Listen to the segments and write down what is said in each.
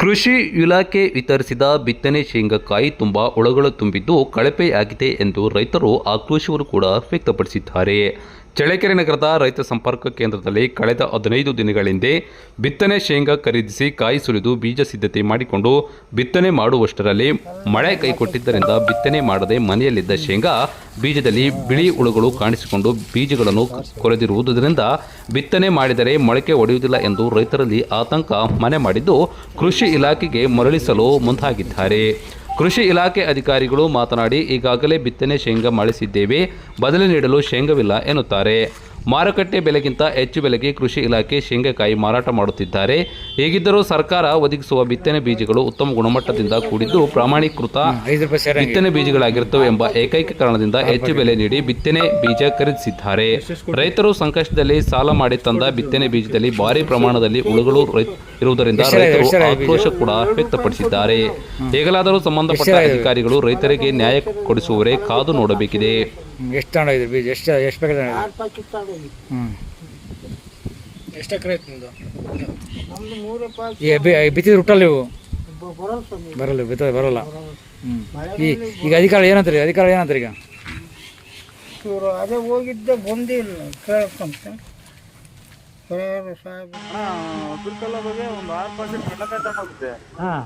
ಕೃಷಿ ಇಲಾಖೆ ವಿತರಿಸಿದ ಬಿತ್ತನೆ ಶೇಂಗಾಕಾಯಿ ತುಂಬಾ ಒಳಗಳು ತುಂಬಿದ್ದು ಕಳಪೆಯಾಗಿದೆ ಎಂದು ರೈತರು ಆಕ್ರೋಶವನ್ನು ಕೂಡ ವ್ಯಕ್ತಪಡಿಸಿದ್ದಾರೆ. ಚಳ್ಳಕೆರೆ ನಗರದ ರೈತ ಸಂಪರ್ಕ ಕೇಂದ್ರದಲ್ಲಿ ಕಳೆದ ಹದಿನೈದು ದಿನಗಳ ಹಿಂದೆ ಬಿತ್ತನೆ ಶೇಂಗಾ ಖರೀದಿಸಿ ಕಾಯಿ ಸುಲಿದು ಬೀಜ ಸಿದ್ಧತೆ ಮಾಡಿಕೊಂಡು ಬಿತ್ತನೆ ಮಾಡುವಷ್ಟರಲ್ಲಿ ಮಳೆ ಕೈಕೊಟ್ಟಿದ್ದರಿಂದ ಬಿತ್ತನೆ ಮಾಡದೆ ಮನೆಯಲ್ಲಿದ್ದ ಶೇಂಗಾ ಬೀಜದಲ್ಲಿ ಬಿಳಿ ಹುಳುಗಳು ಕಾಣಿಸಿಕೊಂಡು ಬೀಜಗಳನ್ನು ಕೊರೆದಿರುವುದರಿಂದ ಬಿತ್ತನೆ ಮಾಡಿದರೆ ಮೊಳಕೆ ಒಡೆಯುವುದಿಲ್ಲ ಎಂದು ರೈತರಲ್ಲಿ ಆತಂಕ ಮನೆ ಮಾಡಿದ್ದು ಕೃಷಿ ಇಲಾಖೆಗೆ ಮರಳಿಸಲು ಮುಂದಾಗಿದ್ದಾರೆ. ಕೃಷಿ ಇಲಾಖೆ ಅಧಿಕಾರಿಗಳು ಮಾತನಾಡಿ ಈಗಾಗಲೇ ಬಿತ್ತನೆ ಶೇಂಗಾ ಮಾಡಿಸಿದ್ದೇವೆ. ಬದಲಿ ನೀಡಲು ಶೇಂಗವಿಲ್ಲ ಎನ್ನುತ್ತಾರೆ. ಮಾರುಕಟ್ಟೆ ಬೆಲೆಗಿಂತ ಹೆಚ್ಚು ಬೆಲೆಗೆ ಕೃಷಿ ಇಲಾಖೆ ಶೇಂಗಾಕಾಯಿ ಮಾರಾಟ ಮಾಡುತ್ತಿದ್ದಾರೆ. ಹೇಗಿದ್ದರೂ ಸರ್ಕಾರ ಒದಗಿಸುವ ಬಿತ್ತನೆ ಬೀಜಗಳು ಉತ್ತಮ ಗುಣಮಟ್ಟದಿಂದ ಕೂಡಿದ್ದು ಪ್ರಾಮಾಣೀಕೃತ ಬಿತ್ತನೆ ಬೀಜಗಳಾಗಿರುತ್ತವೆ ಎಂಬ ಏಕೈಕ ಕಾರಣದಿಂದ ಹೆಚ್ಚು ಬೆಲೆ ನೀಡಿ ಬಿತ್ತನೆ ಬೀಜ ಖರೀದಿಸಿದ್ದಾರೆ. ರೈತರು ಸಂಕಷ್ಟದಲ್ಲಿ ಸಾಲ ಮಾಡಿ ತಂದ ಬಿತ್ತನೆ ಬೀಜದಲ್ಲಿ ಭಾರಿ ಪ್ರಮಾಣದಲ್ಲಿ ಹುಳುಗಳು ರೈ- ಇರುವುದರಿಂದ ರೈತರು ಆಕ್ರೋಶ ಕೂಡ ವ್ಯಕ್ತಪಡಿಸಿದ್ದಾರೆ. ಹೇಗಲಾದರೂ ಸಂಬಂಧಪಟ್ಟ ಅಧಿಕಾರಿಗಳು ರೈತರಿಗೆ ನ್ಯಾಯ ಕೊಡಿಸುವವರೇ ಕಾದು ನೋಡಬೇಕಿದೆ. ಎಷ್ಟು ತಗೊಂಡೋಗಿದ್ರಿ ಬೀಜ? ಎಷ್ಟು ಎಷ್ಟು ಬೇಕಾದ್ರೆ ಹ್ಞೂ ಎಷ್ಟು ಎಕರೆ ಐತೆ ನಿಮ್ಮದು ನಮ್ಮದು ಮೂರು ಬಿತ್ತಿದ್ರೆ ಹುಟ್ಟಲ್ಲ ನೀವು? ಬರಲ್ಲ ಸ್ವಾಮಿ. ಬರಲ್ಲ ಬಿತ್ತ ಬರಲ್ಲ. ಹ್ಞೂ ಈ ಈಗ ಅಧಿಕಾರ ಏನಂತಾರೆ? ಅಧಿಕಾರ ಏನಂತಾರೆ ಈಗ? ಇವರು ಅದೇ ಹೋಗಿದ್ದೆ ಬಂದಿಲ್ಲ ಕೇಳ್ಕೊಂತ. ಸಾಹೇಬ್ ಅಬ್ದುಲ್ ಬಗ್ಗೆ ಒಂದು ಆರು ತಗೊಂಡಿದ್ದೆ ಹಾಂ.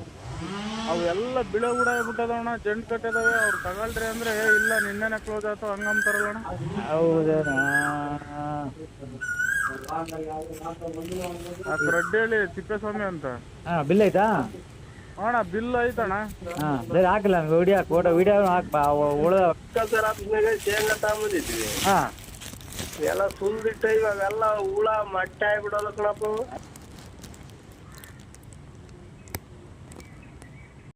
ಅವು ಎಲ್ಲ ಬಿಳೆ ಕೂಡ ಆಗ್ಬಿಟ್ಟದಣ್ಣ ಜಂಟ್ ಕಟ್ಟಿದಾವೆ ಅವ್ರು ತಗೊಳ್ರಿ ಅಂದ್ರೆ "ಏ, ಇಲ್ಲ ನಿನ್ನೆನೆ ಕ್ಲೋಸ್ ಆಯ್ತು ಹಂಗಂತಾರಲ್ಲ ಅಣ್ಣ. ಹೌದೇನಾ? ಆ ರಡ್ಡಿಹಳ್ಳಿ ತಿಪ್ಪೇಸ್ವಾಮಿ ಅಂತ. ಹಾಂ ಬಿಲ್ ಆಯ್ತಾ? ಅಣ್ಣ ಬಿಲ್ ಐತಣ್ಣ ಹಾ ಸರಿ ಹಾಕಿಲ್ಲ ನನಗೆ ವಿಡಿಯೋ ಫೋಟೋ ವಿಡಿಯೋ ಹಾಕ್ಪ ಉಳಿದ ಶೇಂಗಾ ತಗೊಂಬಂದಿದ್ವಿ ಹಾಂ. ಎಲ್ಲ ಸುಲ್ದಿಟ್ಟು ಇವಾಗೆಲ್ಲ ಹುಳ ಮಟ್ಟೆ ಆಗ್ಬಿಡೋದು ಕಣಪ್ಪ